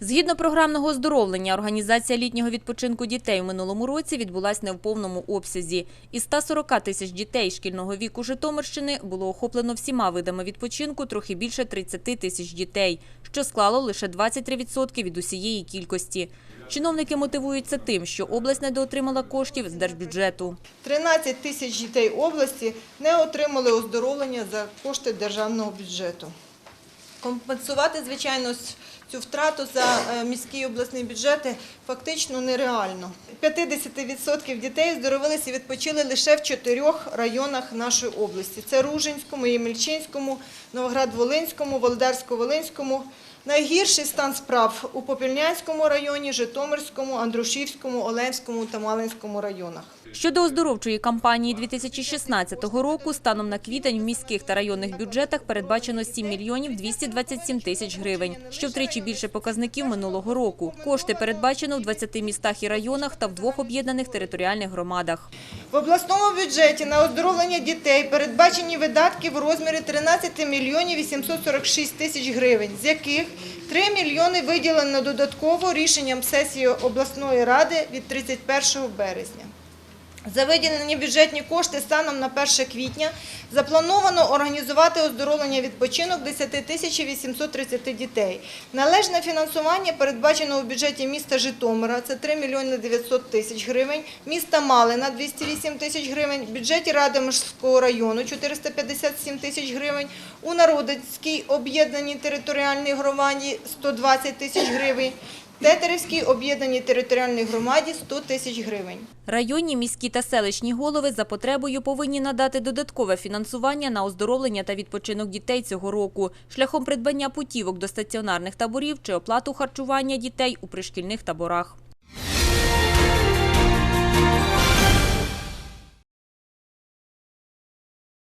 Згідно програмного оздоровлення, організація літнього відпочинку дітей у минулому році відбулась не в повному обсязі. Із 140 тисяч дітей шкільного віку Житомирщини було охоплено всіма видами відпочинку трохи більше 30 тисяч дітей, що склало лише 23% від усієї кількості. Чиновники мотивуються тим, що область недоотримала коштів з держбюджету. 13 тисяч дітей області не отримали оздоровлення за кошти державного бюджету. Компенсувати, звичайно, цю втрату за е, міські і обласні бюджети фактично нереально. 50% дітей здоровилися і відпочили лише в чотирьох районах нашої області. Це Ружинському, Ємельчинському, Новоград-Волинському, Володарсько-Волинському. Найгірший стан справ у Попільнянському районі, Житомирському, Андрушівському, Оленському та Малинському районах. Щодо оздоровчої кампанії 2016 року, станом на квітень в міських та районних бюджетах передбачено 7 мільйонів 227 тисяч гривень, що втричі більше показників минулого року. Кошти передбачено в 20 містах і районах та в двох об'єднаних територіальних громадах. В обласному бюджеті на оздоровлення дітей передбачені видатки в розмірі 13 мільйонів 846 тисяч гривень, з яких 3 мільйони виділено додатково рішенням сесії обласної ради від 31 березня. За виділені бюджетні кошти станом на 1 квітня заплановано організувати оздоровлення відпочинок 10 тисяч 830 дітей. Належне фінансування передбачено у бюджеті міста Житомира, це 3 мільйони 900 тисяч гривень, міста Малина – 208 тисяч гривень, бюджеті Радомирського району – 457 тисяч гривень, у Народицькій об'єднаній територіальній громаді – 120 тисяч гривень, Тетерівській об'єднаній територіальній громаді – 100 тисяч гривень. Районні, міські та селищні голови за потребою повинні надати додаткове фінансування на оздоровлення та відпочинок дітей цього року шляхом придбання путівок до стаціонарних таборів чи оплату харчування дітей у пришкільних таборах.